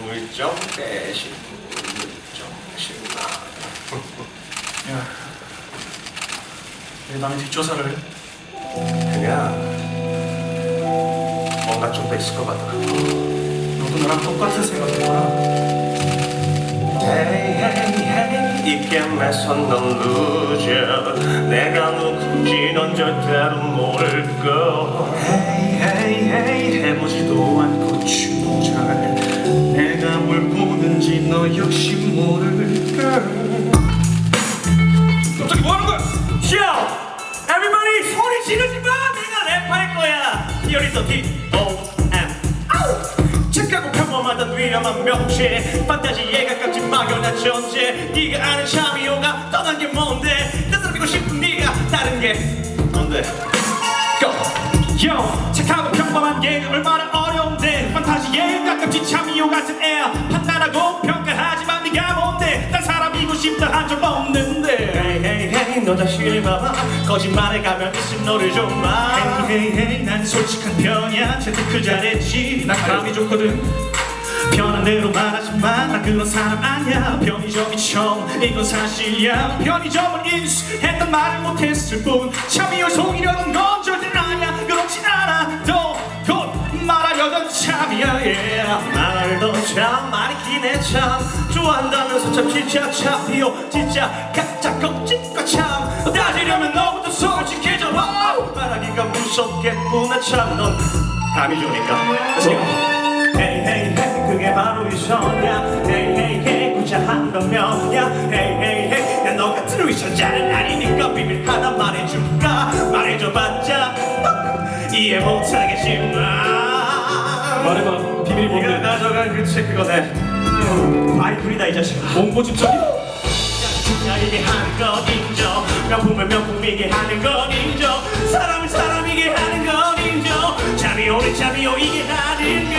물좀 빼신 물좀 신나 야, 왜 남의 뒷조사를 해? 그냥 뭔가 좀 더 있을 것 같더라고 너도 나랑 똑같은 생각이구나. Hey hey hey 이 게임에서 넌 루저 내가 누군지 넌 절대로 모를 거 너 역시 모를 걸. 갑자기 뭐 하는 거야? Yo! Everybody 소리 지르지 마! 내가 랩할 거야! Here is the D-O-M 아우! 착하고 평범하던 위험한 명체 판타지에 가깝지 막연한 존재 네가 아는 샤미오가 떠난 게 뭔데 나 사람이고 싶은 네가 다른 게 뭔데 Go! Yo! 착하고 평범한 게 얼마나 어려운데 판타지에 가깝지 참이오 같은 애야 판단하고 평가하지만 뭔데 난 사람이고 싶다 한적 없는데. Hey hey hey 너 자신을 봐봐. 거짓말에 가면 있음 너를 좀봐. Hey hey hey 난 솔직한 편이야. 재테크 잘했지. 난 감이 좋거든. 편한 대로 말하지만 나 그런 사람 아니야. 편의점이 처음 이건 사실이야. 편의점을 인수했단 말을 못했을 뿐. 참이요 속이려는 건 절대 아니야. 그렇진 않아 말도 참 많이 기네 참. 좋아한다면서 참 진짜 참이요. 진짜 가짜 껍질과 참. 따지려면 너부터 솔직해져 와우. 말하기가 무섭겠구나 참넌 감이 좋으니까. go. Hey hey hey 그게 바로 위선이야 Hey hey hey 구차한 변명이야 Hey hey hey 난너 같은 위선자는 아니니까 비밀 하나 말해줄까? 말해줘봤자 이해 못하겠지만. 말해봐, 비밀이 네가 뭔데? 가져간 그책 그거네 아이풀이다 이 자식아 공포집적이? 야 이게 하는 건 인정 명품을 명품이게 하는 건 인정 사람을 사람이게 하는 건 인정 오는 잠이 오이게 하는 거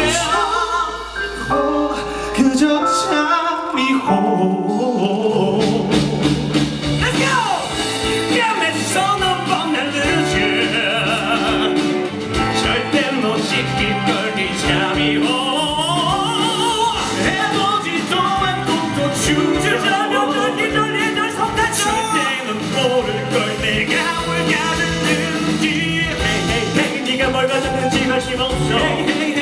그저 참이호. 걸네 잠이 오. 않고 또 춤추자면 절기절 예절 성탄절 절대는 모를 걸 내가 뭘 가졌는지 hey 네가 뭘 가졌는지 관심 없어